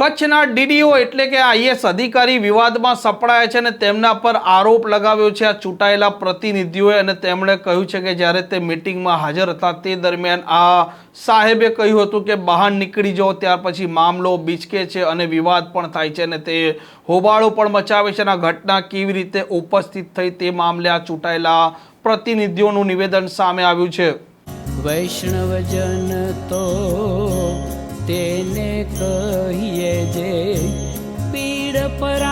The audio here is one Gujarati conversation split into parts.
કચ્છના ડીડીઓ એટલે કે આઈએસ અધિકારી વિવાદમાં સપડાયા છે અને તેમના પર આરોપ લગાવ્યો છે. આ ચૂંટાયેલા પ્રતિનિધિઓએ અને તેમણે કહ્યું છે કે જ્યારે તે મિટિંગમાં હાજર હતા તે દરમિયાન આ સાહેબે કહ્યું હતું કે બહાર નીકળી જાઓ, ત્યાર પછી મામલો બીચકે છે અને વિવાદ પણ થાય છે અને તે હોબાળો પણ મચાવે છે અને આ ઘટના કેવી રીતે ઉપસ્થિત થઈ તે મામલે આ ચૂંટાયેલા પ્રતિનિધિઓનું નિવેદન સામે આવ્યું છે. વૈષ્ણવજન તો કહીએ જે પીડ પરાઈ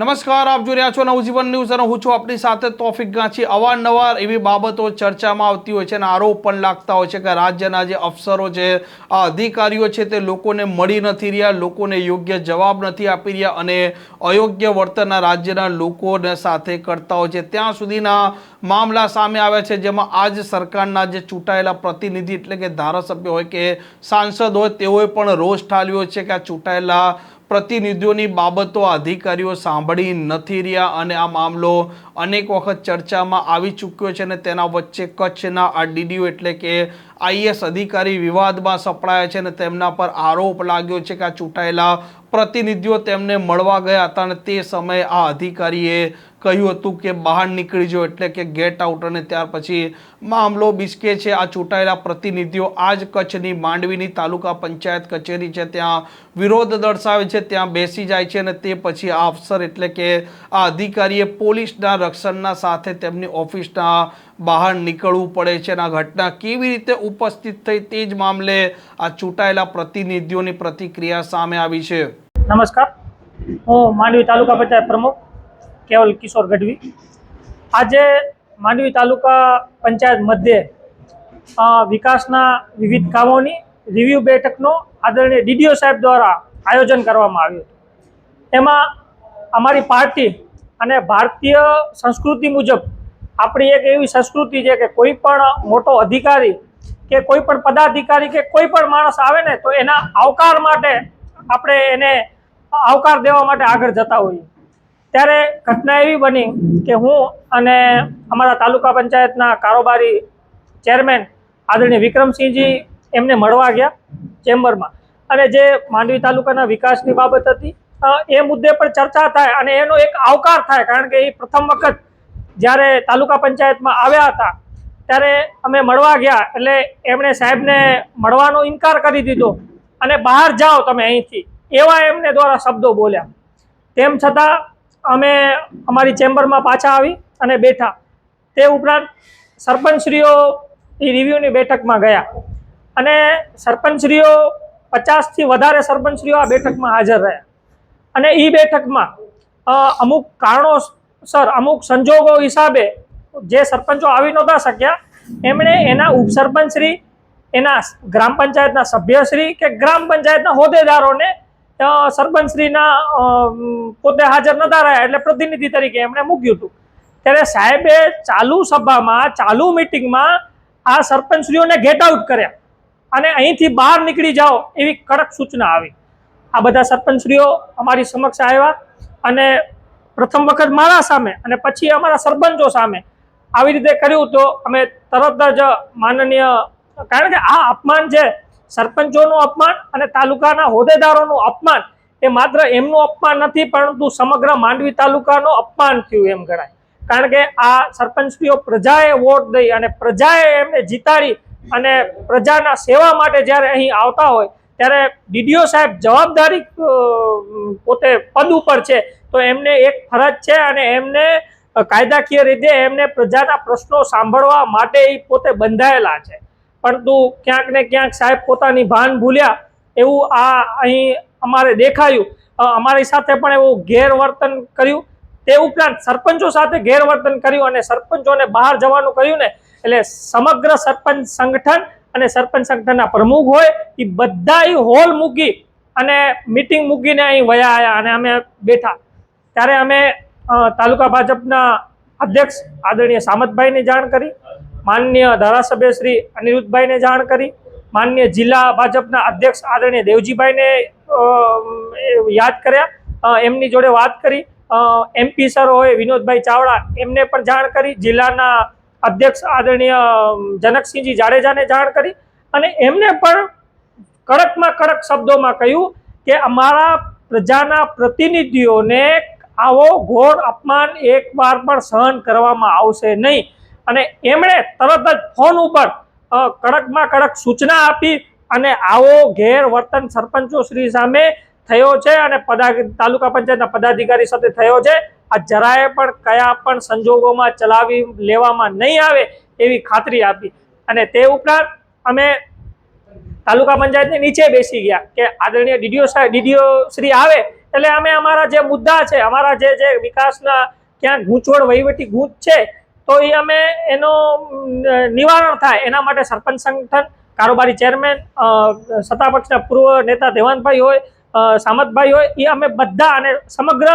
નમસ્કાર, આપ જોઈ રહ્યા છો નવજીવન ન્યૂઝ અને હું છું આપણી સાથે તોફિક ગાંચી અવારનવાર એવી બાબતો ચર્ચામાં આવતી હોય છે અને આરોપ પણ લાગતા હોય છે કે રાજ્યના જે અફસરો છે, આ અધિકારીઓ છે તે લોકોને મળી નથી રહ્યા, લોકોને યોગ્ય જવાબ નથી આપી રહ્યા અને અયોગ્ય વર્તનના રાજ્યના લોકોને સાથે કરતા હોય છે. ત્યાં સુધીના મામલા સામે આવ્યા છે, જેમાં આજ સરકારના જે ચૂંટાયેલા પ્રતિનિધિ એટલે કે ધારાસભ્ય હોય કે સાંસદ હોય, તેઓએ પણ રોષ ઠાલવ્યો છે કે આ ચૂંટાયેલા પ્રતિનિધિઓની બાબતો અધિકારીઓ સાંભળી નથી રહ્યા અને આ મામલો અનેક વખત ચર્ચામાં આવી ચૂક્યો છે અને તેના વચ્ચે કચ્છના આ ડીડીઓ એટલે કે આઈએસ અધિકારી વિવાદમાં સપડાયા છે અને તેમના પર આરોપ લાગ્યો છે કે આ ચૂંટાયેલા પ્રતિનિધિઓ તેમને મળવા ગયા હતા અને તે સમયે આ અધિકારીએ કહ્યું હતું કે બહાર નીકળી જાઓ એટલે કે ગેટ આઉટ અને ત્યાર પછી મામલો બિસ્કે છે. આ ચૂંટાયેલા પ્રતિનિધિઓ આ જ કચ્છની માંડવીની તાલુકા પંચાયત કચેરી છે. ત્યાં વિરોધ દર્શાવે છે. ત્યાં બેસી જાય છે અને તે પછી આ અફસર એટલે કે આ અધિકારીએ પોલીસના રક્ષણના સાથે તેમની ઓફિસના બહાર નીકળવું પડે છે અને આ ઘટના કેવી રીતે ઉપસ્થિત થઈ તે જ મામલે આ ચૂંટાયેલા પ્રતિનિધિઓની પ્રતિક્રિયા સામે આવી છે. નમસ્કાર. હું માંડવી તાલુકા પંચાયત પ્રમુખ કેવલ કિશોર ગઢવી. આજે માંડવી તાલુકા પંચાયત મધ્યે વિકાસના વિવિધ કામોની રિવ્યુ બેઠકનો આદરણીય ડીડીઓ સાહેબ દ્વારા આયોજન કરવામાં આવ્યું હતું. એમાં અમારી પાર્ટી અને ભારતીય સંસ્કૃતિ મુજબ આપણી એક એવી સંસ્કૃતિ છે કે કોઈ પણ મોટો અધિકારી કે કોઈ પણ પદાધિકારી કે કોઈ પણ માણસ આવે ને તો એના આવકાર માટે આપણે એને આવકાર દેવા માટે આગળ જતા હોઈએ. ત્યારે ઘટના એવી બની કે હું અને અમારા તાલુકા પંચાયતના કારોબારી ચેરમેન આદરણીય વિક્રમસિંહજી એમને મળવા ગયા ચેમ્બરમાં. અને જે માંડવી તાલુકાના વિકાસની બાબત હતી એ મુદ્દે પર ચર્ચા થાય અને એનો એક આવકાર થાય, કારણ કે એ પ્રથમ વખત જ્યારે તાલુકા પંચાયતમાં આવ્યા હતા, ત્યારે અમે મળવા ગયા એટલે એમણે સાહેબને મળવાનો ઇનકાર કરી દીધો અને બહાર જાઓ તમે અહીંથી, એવા એમને દ્વારા શબ્દો બોલ્યા. તેમ છતાં અમે અમારી ચેમ્બરમાં પાછા આવી અને બેઠા. તે ઉપરાંત સરપંચશ્રીઓ એ રિવ્યૂની બેઠકમાં ગયા. અને સરપંચશ્રીઓ પચાસથી વધારે સરપંચશ્રીઓ આ બેઠકમાં હાજર રહ્યા. અને એ બેઠકમાં અમુક કારણોસર, અમુક સંજોગો હિસાબે જે સરપંચો આવી નહોતા શક્યા, એમણે એના ઉપસરપંચશ્રી, એના ગ્રામ પંચાયતના સભ્યશ્રી કે ગ્રામ પંચાયતના હોદ્દેદારોને સરપંચશ્રીના પોતે હાજર નતા રહ્યા એટલે પ્રતિનિધિ તરીકે એમણે મૂક્યું હતું. ત્યારે સાહેબે ચાલુ સભામાં, ચાલુ મિટિંગમાં આ સરપંચશ્રીઓને ગેટ આઉટ કર્યા. અને અહીંથી બહાર નીકળી જાઓ એવી કડક સૂચના આવી. આ બધા સરપંચશ્રીઓ અમારી સમક્ષ આવ્યા અને પ્રથમ વખત મારા સામે અને પછી અમારા સરપંચો સામે આવી રીતે કર્યું તો અમે તરત જ માનનીય, કારણ કે આ અપમાન છે સરપંચોનું અપમાન અને તાલુકાના હોદ્દેદારોનું અપમાન એ માત્ર એમનું અપમાન નથી, પરંતુ સમગ્ર માંડવી તાલુકાનું અપમાન થયું એમ ગણાય. કારણ કે આ સરપંચીઓ પ્રજાએ વોટ દઈ અને પ્રજાએ એમને જીતાડી અને પ્રજાના સેવા માટે જ્યારે અહીં આવતા હોય, ત્યારે ડીડીઓ સાહેબ જવાબદારી પોતે પદ ઉપર છે, તો એમને એક ફરજ છે અને એમને કાયદાકીય રીતે એમને પ્રજાના પ્રશ્નો સાંભળવા માટે પોતે બંધાયેલા છે. પરંતુ ક્યાંક ને ક્યાંક સાહેબ પોતાની ભાન ભૂલ્યા. એવું આ અહીં અમારે દેખાયું. અમારી સાથે પણ એવું ગેરવર્તન કર્યું. તે ઉપરાંત સરપંચો સાથે ગેરવર્તન કર્યું અને સરપંચોને બહાર જવાનું કહ્યું ને, એટલે સમગ્ર સરપંચ સંગઠન અને સરપંચ સંગઠનના પ્રમુખ હોય એ બધા હોલ મૂકી અને મિટિંગ મૂકીને અહીં વયા આવ્યા અને અમે બેઠા. ત્યારે અમે તાલુકા ભાજપના અધ્યક્ષ આદરણીય સામતભાઈને જાણ કરી. માનનીય ધારાસભ્ય શ્રી અનિરુદ્ધભાઈને જાણ કરી. માન્ય જિલ્લા ભાજપના અધ્યક્ષ આદરણીય દેવજીભાઈને યાદ કર્યા. એમની જોડે વાત કરી. એમપી સર હોય વિનોદભાઈ ચાવડા એમને પણ જાણ કરી. જિલ્લાના અધ્યક્ષ આદરણીય જનકસિંહજી જાડેજાને જાણ કરી. અને એમને પણ કડકમાં કડક શબ્દોમાં કહ્યું કે અમારા પ્રજાના પ્રતિનિધિઓને આવો ઘોર અપમાન એકવાર પણ સહન કરવામાં આવશે નહીં. અને એમણે તરત જ ફોન ઉપર કડકમાં કડક સૂચના આપી અને આવો ગેરવર્તન સરપંચો શ્રી સામે થયો છે અને પદા, તાલુકા પંચાયતના પદાધિકારી સાથે થયો છે. આ જરાય પણ કયા પણ સંજોગોમાં ચલાવી લેવામાં નહીં આવે એવી ખાતરી આપી. અને તે ઉપરાંત અમે તાલુકા પંચાયતની નીચે બેસી ગયા કે આદરણીય ડીડીઓ સાહેબ ડીડીઓ શ્રી આવે એટલે અમે અમારા જે મુદ્દા છે, અમારા જે જે વિકાસના ક્યાંક ગૂંચવણ વહીવટી ગૂંચ છે તો એ અમે એનો નિવારણ થાય. એના માટે સરપંચ સંગઠન, કારોબારી ચેરમેન સત્તાપક્ષના પૂર્વ નેતા દેવાનભાઈ હોય સામતભાઈ હોય એ અમે બધા અને સમગ્ર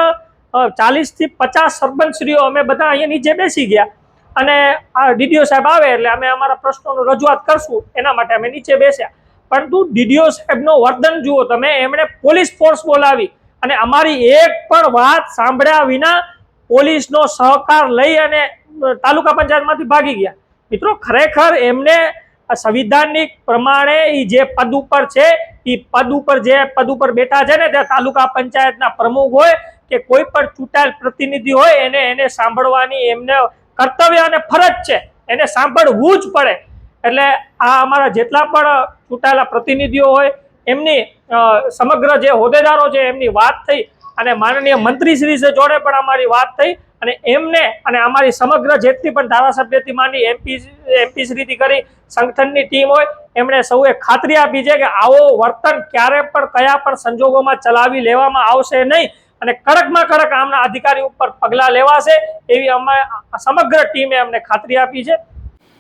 ચાલીસથી પચાસ સરપંચશ્રીઓ અમે બધા અહીંયા નીચે બેસી ગયા. અને આ ડીડીઓ સાહેબ આવે એટલે અમે અમારા પ્રશ્નોનું રજૂઆત કરશું. એના માટે અમે નીચે બેસ્યા. પરંતુ ડીડીઓ સાહેબનો વર્તન જુઓ તમે, એમણે પોલીસ ફોર્સ બોલાવી. અને અમારી એક પણ વાત સાંભળ્યા વિના પોલીસનો સહકાર લઈ અને તાલુકા પંચાયતમાંથી ભાગી ગયા. મિત્રો, ખરેખર એમને સંવિધાનિક પ્રમાણે એ જે પદ ઉપર છે એ પદ ઉપર જે પદ ઉપર બેઠા છે ને, ત્યાં તાલુકા પંચાયતના પ્રમુખ હોય કે કોઈ પણ ચૂંટાયેલ પ્રતિનિધિ હોય, એને એને સાંભળવાની એમને કર્તવ્ય અને ફરજ છે. એને સાંભળવું જ પડે. એટલે આ અમારા જેટલા પણ ચૂંટાયેલા પ્રતિનિધિઓ હોય, એમની સમગ્ર જે હોદ્દેદારો છે, એમની વાત થઈ અને માનનીય મંત્રી શ્રી જોડે પણ અમારી વાત થઈ અને એમને અને અમારી સમગ્ર જેટલી પણ ધારાસભ્યથી માંડી એમપી એમપી શ્રીથી કરી સંગઠનની ટીમ હોય, એમણે સૌએ ખાતરી આપી છે કે આવો વર્તન ક્યારે પણ કયા પણ સંજોગોમાં ચલાવી લેવામાં આવશે નહીં અને કડકમાં કડક આમના અધિકારી ઉપર પગલાં લેવાશે એવી અમે સમગ્ર ટીમે અમને ખાતરી આપી છે.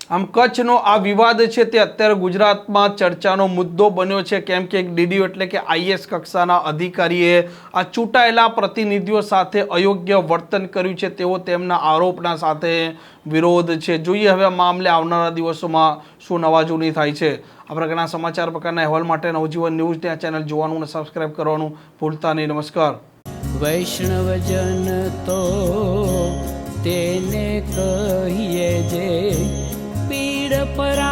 આમ કચ્છનો આ વિવાદ છે તે અત્યારે ગુજરાતમાં ચર્ચાનો મુદ્દો બન્યો છે. કેમ કે એક ડીડીઓ એટલે કે આઈએસ કક્ષાના અધિકારીએ આ ચૂંટાયેલા પ્રતિનિધિઓ સાથે અયોગ્ય વર્તન કર્યું છે. તેવો તેમના આરોપના સાથે વિરોધ છે. જોઈએ હવે આ મામલે આવનારા દિવસોમાં શું નવાજૂની થાય છે. આ પ્રકારના સમાચાર, પ્રકારના અહેવાલ માટે નવજીવન ન્યૂઝ ત્યાં ચેનલ જોવાનું અને સબસ્ક્રાઇબ કરવાનું ભૂલતા નહીં. નમસ્કાર. વૈષ્ણવજન તો તેને કહીએ જે परा